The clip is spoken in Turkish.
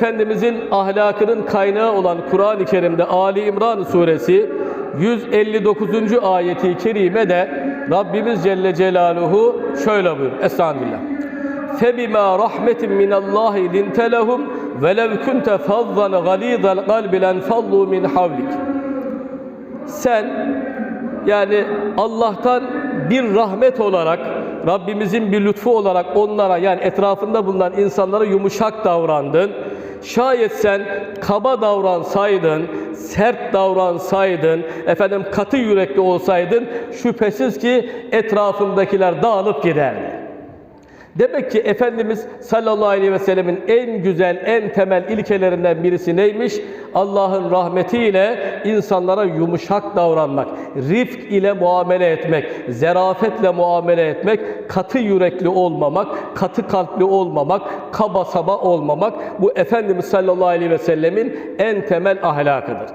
Efendimizin ahlakının kaynağı olan Kur'an-ı Kerim'de Ali İmran suresi 159. ayeti kerimede Rabbimiz Celle Celaluhu şöyle buyuruyor. Estağfirullah. فَبِمَا رَحْمَةٍ مِّنَ اللّٰهِ لِنْتَ لَهُمْ وَلَوْ كُنْتَ فَظَّنَ غَلِيظَ الْقَلْبِ لَنْفَضُّوا مِنْ حَوْلِكَ Sen yani Allah'tan bir rahmet olarak Rabbimizin bir lütfu olarak onlara yani etrafında bulunan insanlara yumuşak davrandın. Şayet sen kaba davransaydın, sert davransaydın, efendim katı yürekli olsaydın şüphesiz ki etrafındakiler dağılıp giderdi. Demek ki Efendimiz sallallahu aleyhi ve sellemin en güzel, en temel ilkelerinden birisi neymiş? Allah'ın rahmetiyle insanlara yumuşak davranmak, rifk ile muamele etmek, zerafetle muamele etmek, katı yürekli olmamak, katı kalpli olmamak, kaba saba olmamak bu Efendimiz sallallahu aleyhi ve sellemin en temel ahlakıdır.